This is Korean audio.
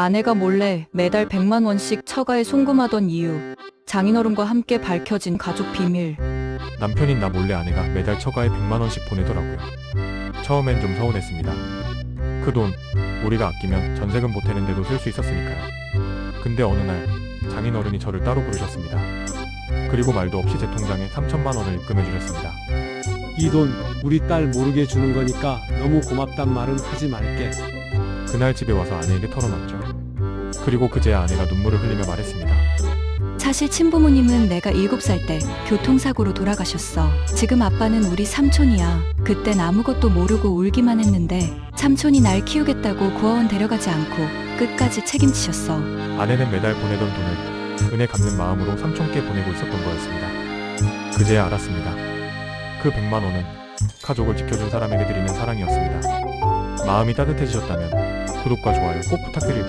아내가 몰래 매달 100만 원씩 처가에 송금하던 이유. 장인어른과 함께 밝혀진 가족 비밀. 남편인 나 몰래 아내가 매달 처가에 100만 원씩 보내더라고요. 처음엔 좀 서운했습니다. 그 돈 우리가 아끼면 전세금 보태는데도 쓸 수 있었으니까요. 근데 어느 날 장인어른이 저를 따로 부르셨습니다. 그리고 말도 없이 제 통장에 3천만 원을 입금해 주셨습니다. 이 돈 우리 딸 모르게 주는 거니까 너무 고맙단 말은 하지 말게. 그날 집에 와서 아내에게 털어놨죠. 그리고 그제야 아내가 눈물을 흘리며 말했습니다. 사실 친부모님은 내가 7살 때 교통사고로 돌아가셨어. 지금 아빠는 우리 삼촌이야. 그땐 아무것도 모르고 울기만 했는데 삼촌이 날 키우겠다고 고아원 데려가지 않고 끝까지 책임지셨어. 아내는 매달 보내던 돈을 은혜 갚는 마음으로 삼촌께 보내고 있었던 거였습니다. 그제야 알았습니다. 그 100만 원은 가족을 지켜준 사람에게 드리는 사랑이었습니다. 마음이 따뜻해지셨다면 구독과 좋아요 꼭 부탁드릴게요.